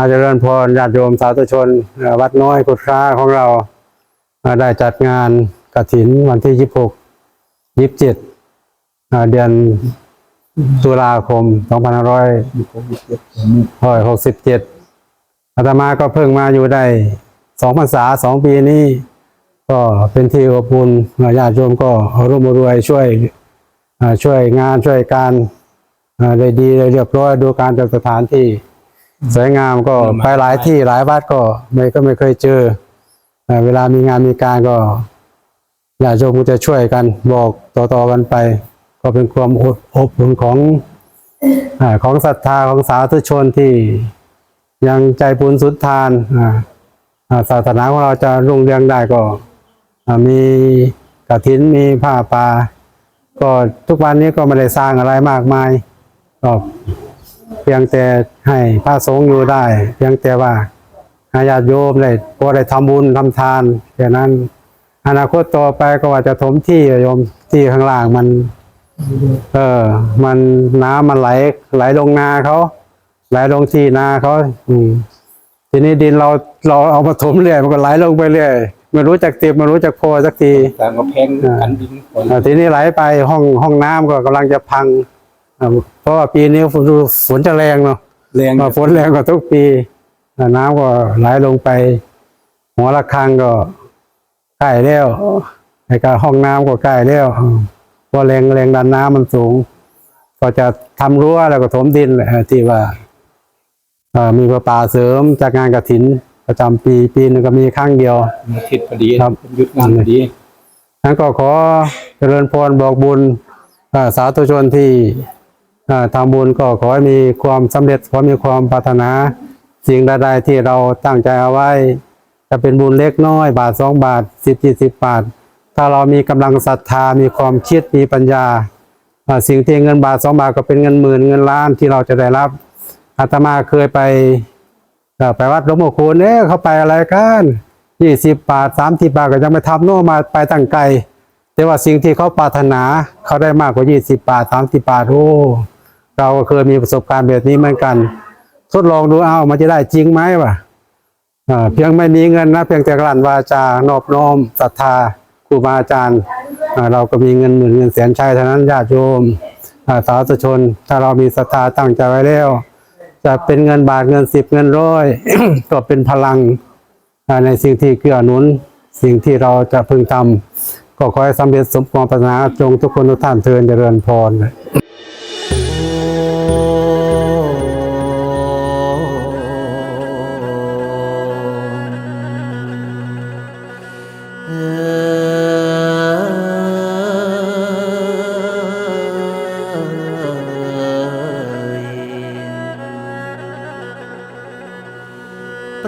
อาเจริญพรญาติโยมสาธุชนวัดน้อยกุฎค้าของเราได้จัดงานกฐินวันที่ยี่หกยี่เจ็ดเดือนตุลาคมสองพันห้าร้อยหกสิบเจ็ดอาตมาก็เพิ่งมาอยู่ได้สองพรรษาสองปีนี้ ก็เป็นที่อบอุ่นญาติโยมก็ร่วมรวยช่วยช่วยงานช่วยการได้ดีได้เรียบร้อยดูการจัดสถานที่ สวยงามก็ไปหลายที่หลายวัดก็ไม่ก็ไม่เคยเจอเอ่อเวลามีงานมีการก็ญาติโยมก็จะช่วยกันบอกต่อๆกันไป ก็เป็นความอบอบอุ่นของอ่าของศรัทธาของสาธุชนที่ยังใจบุญสุดทานอ่าอ่าศาสนาของเราจะรุ่งเรืองได้ก็อ่ามีกฐินมีผ้าป่าก็ทุกวันนี้ก็ไม่ได้สร้างอะไรมากมายก็ เพียงแต่ให้พระสงฆ์อยู่ได้ เพียงแต่ว่าให้ญาติโยมได้พอได้ทำบุญทำทานแค่นั้น อนาคตต่อไปก็ว่าจะถมที่โยมที่ข้างล่างมัน เออ มันน้ำมันไหล ไหลลงนาเขาไหลลงที่นาเขาอืมทีนี้ดินเราเราเอามาถมเรื่อยมันก็ไหลลงไปเรื่อยไม่รู้จักเต็มไม่รู้จักพอสักทีสร้างกำแพงกันดินคนอ่าทีนี้ไหลไปห้องห้องน้ำก็กำลังจะพังอ่าเพ ราะว่าปีนี้ฝนฝนจะแรงเนาะแรงมาฝนแรงกว่าทุกปีอ่าน้ำก็ไหลลงไป หัวระฆังก็ใกล้แล้วไอ้การห้องน้ำก็ใกล้แล้วอืมเพราะแรงแรงดันน้ำมันสูง ก็จะทำรั้วแล้วก็ถมดินแหละที่ว่าเอ่อมีประปาเสริมจากงานกระถิน ประจำปีปีหนึงก็มีครั้งเดียวอาทิตย์พอดีครับหยุดงานพอดีนั้นก็ขอเจริญพรบอกบุญเอ่อสาธุชนที่เอ่อ ทำบุญก็ขอให้มีความสำเร็จขอมีความปรารถนาสิ่งใดๆที่เราตั้งใจเอาไว้ จะเป็นบุญเล็กน้อย บาทสองบาทสิบยี่สิบบาท ถ้าเรามีกำลังศรัทธามีความคิดมีปัญญา สิ่งที่เงินบาทสองบาทก็เป็นเงินหมื่นเงินล้านที่เราจะได้รับอาตมาเคยไปไปวัดหลวงพ่อคูณเนี่ยเขาไปอะไรกันยี่สิบบาทสามสิบบาทก็ยังไม่ทำโน่มาไปตั้งไกล แต่ว่าสิ่งที่เขาปรารถนาเขาได้มากกว่ายี่สิบบาทสามสิบบาทโอ้ เราก็เคยมีประสบการณ์แบบนี้เหมือนกัน ทดลองดูเอามันจะได้จริงไหมวะเพียงไม่มีเงินนะเพียงแต่กลั่นวาจานอบน้อมศรัทธาครูบาอาจารย์เราก็มีเงินหมื่นเงินแสนใช้เท่านั้นญาติโยมสาธุชน ถ้าเรามีศรัทธาตั้งใจไว้แล้ว จะเป็นเงินบาทเงินสิบเงินร้อยก็เป็นพลังในสิ่งที่เกื้อหนุน สิ่งที่เราจะพึงทำก็ขอให้สำเร็จสมความปรารถนาจงทุกคนทุกท่านเทินเจริญพร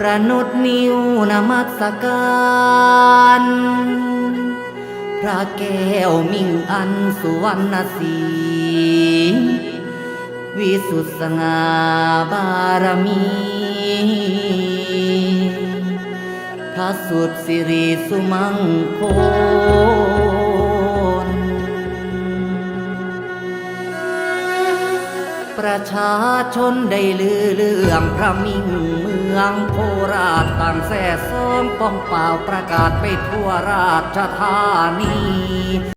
ประนุษนิวนมัสการพระแก้วมิ่งอันสุวรรณสีวิสุทธสงาบารมี พระสุดสิริสุมังค ประชาชนได้ลือเรื่องพระมิ่งเมืองโคราชต่างแส่ซ้อมป้องเปล่าประกาศไปทั่วราชธานี